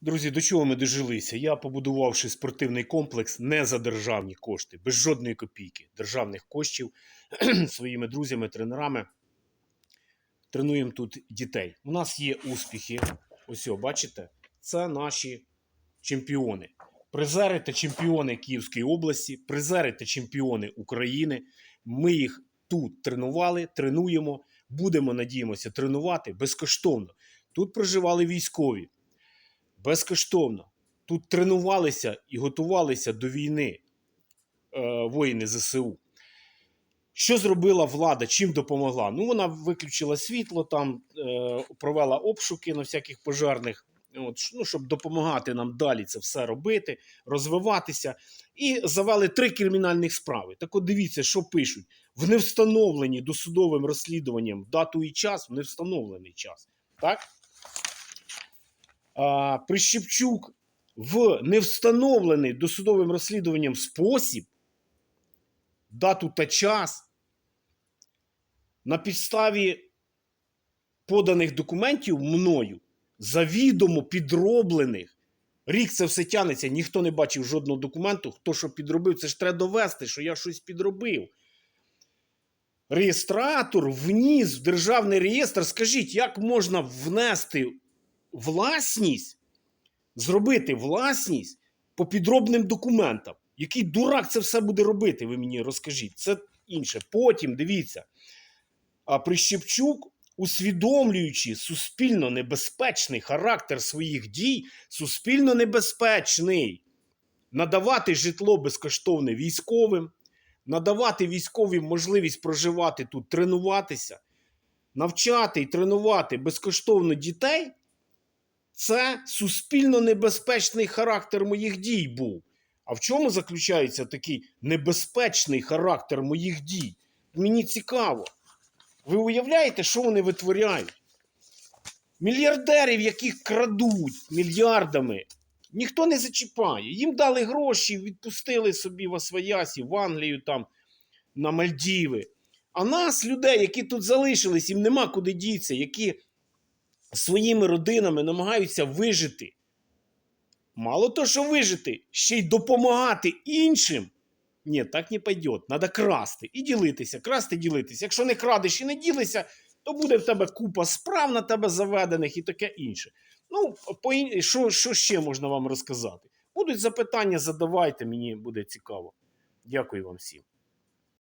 Друзі, до чого ми дожилися? Я, побудувавши спортивний комплекс не за державні кошти, без жодної копійки державних коштів своїми друзями, тренерами. Тренуємо тут дітей. У нас є успіхи. Ось, бачите, це наші чемпіони. Призери та чемпіони Київської області, призери та чемпіони України. Ми їх тут тренували, тренуємо, будемо, надіємося, тренувати безкоштовно. Тут проживали військові безкоштовно. Тут тренувалися і готувалися до війни е, воїни ЗСУ. Що зробила влада? Чим допомогла? Ну, вона виключила світло, там е, провела обшуки на всяких пожарних, от, ну, щоб допомагати нам далі це все робити, розвиватися. І завели три кримінальних справи. Так от дивіться, що пишуть. В невстановленні досудовим розслідуванням дату і час, в невстановлений час. Так? Прищепчук в невстановлений досудовим розслідуванням спосіб, дату та час на підставі поданих документів мною, завідомо підроблених. Рік це все тянеться, ніхто не бачив жодного документу. Хто що підробив, це ж треба довести, що я щось підробив. Реєстратор вніс в державний реєстр. Скажіть, як можна внести власність, зробити власність по підробним документам. Який дурак це все буде робити, ви мені розкажіть. Це інше. Потім дивіться. А Прищепчук, усвідомлюючи суспільно небезпечний характер своїх дій, суспільно небезпечний, надавати житло безкоштовне військовим, надавати військовим можливість проживати тут, тренуватися, навчати і тренувати безкоштовно дітей. Це суспільно небезпечний характер моїх дій був. А в чому заключається такий небезпечний характер моїх дій? Мені цікаво. Ви уявляєте, що вони витворяють? Мільярдерів, яких крадуть мільярдами, ніхто не зачіпає. Їм дали гроші, відпустили собі в Освоясі, в Англію, там, на Мальдіви. А нас, людей, які тут залишились, їм нема куди дітися, які своїми родинами намагаються вижити. Мало то, що вижити, ще й допомагати іншим. Ні, так не пойде. Треба красти і ділитися, красти ділитися. Якщо не крадеш і не ділишся, то буде в тебе купа справ на тебе заведених і таке інше. Ну, по ін- що, що ще можна вам розказати? Будуть запитання, задавайте, мені буде цікаво. Дякую вам всім.